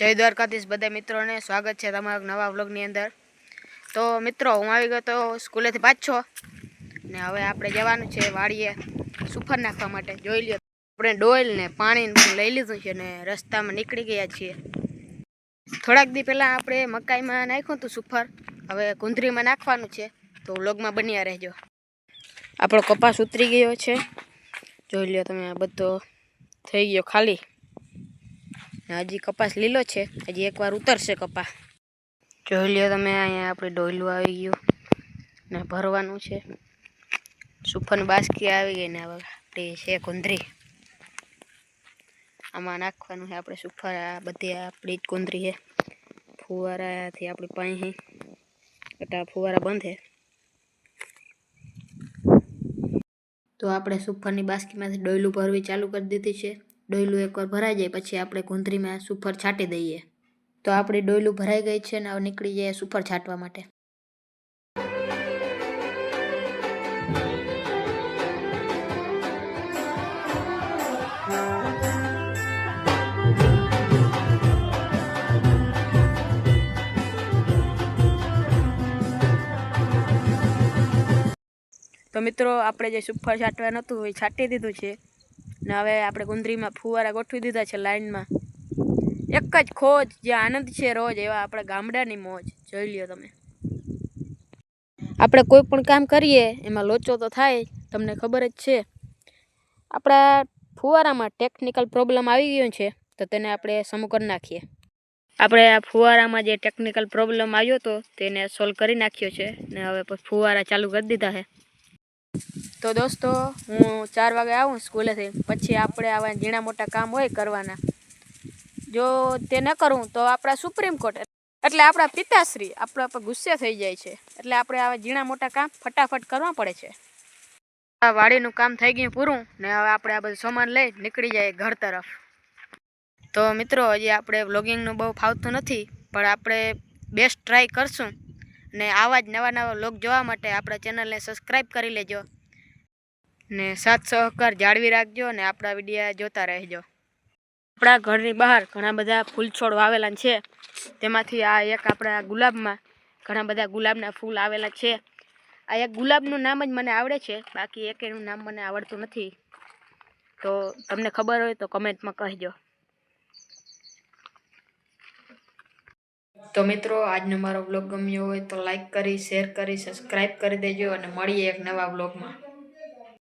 જય દ્વારકાધીશ બધા મિત્રોને. સ્વાગત છે તમારા નવા વ્લોગની અંદર. તો મિત્રો, હું આવી ગયો તો સ્કૂલેથી પાછો. ને હવે આપણે જવાનું છે વાડીએ સુફર નાખવા માટે. જોઈ લ્યો. આપણે ડોઈલ ને પાણી લઈ લીધું છે ને રસ્તામાં નીકળી ગયા છીએ. થોડાક દી પહેલાં આપણે મકાઈમાં નાખ્યું હતું સુફર. હવે કુંદરીમાં નાખવાનું છે. તો વ્લોગમાં બન્યા રહેજો. આપણો કપાસ ઉતરી ગયો છે. જોઈ લ્યો તમે આ બધો થઈ ગયો ખાલી. હજી કપાસ લીલો છે. હજી એકવાર ઉતરશે કપાસ. જોઈ લ્યો તમે, અહીંયા આપણે ડોયલું આવી ગયું ને ભરવાનું છે. સુફન બાસ્કી આવી ગઈ ને હવે આપણી છે કુંદરી. આમાં નાખવાનું છે આપણે સુફર આ બધી આપણી જ કુંદરી છે. ફુવારાથી આપણી પાણી એટલે ફુવારા બંધ છે. તો આપણે સુફરની બાસ્કીમાંથી ડોયલું ભરવી ચાલુ કરી દીધી છે. ડોયલું એકવાર ભરાઈ જાય, પછી આપણે ગુંદરીમાં સુફર છાંટી દઈએ. તો આપણી ડોયલું ભરાઈ ગઈ છે ને નીકળી જાય સુફર છાંટવા માટે. તો મિત્રો, આપણે જે સુફર છાંટવા નહોતું એ છાંટી દીધું છે. ને હવે આપણે ગુંદરીમાં ફુવારા ગોઠવી દીધા છે લાઇનમાં એક જ ખોજ જે આનંદ છે રોજ એવા આપણા ગામડાની મોજ. જોઈ લ્યો તમે. આપણે કોઈ પણ કામ કરીએ, એમાં લોચો તો થાય, તમને ખબર જ છે. આપણા ફુવારામાં ટેકનિકલ પ્રોબ્લેમ આવી ગયો છે, તો તેને આપણે સમૂહ કરી નાખીએ. આપણે આ ફુવારામાં જે ટેકનિકલ પ્રોબ્લેમ આવ્યો હતો તેને સોલ્વ કરી નાખ્યો છે, ને હવે ફુવારા ચાલુ કરી દીધા છે. તો દોસ્તો, હું ચાર વાગે આવું સ્કૂલેથી. પછી આપણે આવા ઝીણા મોટા કામ હોય કરવાના. જો તે ન કરું તો આપણા સુપ્રીમ કોર્ટ એટલે આપણા પિતાશ્રી આપણા પર ગુસ્સે થઈ જાય છે. એટલે આપણે આવા ઝીણા મોટા કામ ફટાફટ કરવા પડે છે. આ વાડીનું કામ થઈ ગયું પૂરું ને હવે આપણે આ બધું સામાન લઈ નીકળી જાય ઘર તરફ. તો મિત્રો, હજી આપણે વ્લોગિંગનું બહુ ફાવતું નથી, પણ આપણે બેસ્ટ ટ્રાય કરશું. ને આવા જ નવા નવા વ્લોગ જોવા માટે આપણા ચેનલને સબસ્ક્રાઈબ કરી લેજો. ને સાથ સહકાર જાળવી રાખજો ને આપણા વિડીયા જોતા રહેજો. આપણા ઘરની બહાર ઘણા બધા ફૂલ છોડ વાવેલા છે. તેમાંથી આ એક આપણા ગુલાબમાં ઘણા બધા ગુલાબના ફૂલ આવેલા છે. આ એક ગુલાબનું નામ જ મને આવડે છે, બાકી એક એનું નામ મને આવડતું નથી. તો તમને ખબર હોય તો કમેન્ટમાં કહેજો. તો મિત્રો, આજનો મારો બ્લોગ ગમ્યો હોય તો લાઈક કરી શેર કરી સબસ્ક્રાઈબ કરી દેજો અને મળીએ એક નવા બ્લોગમાં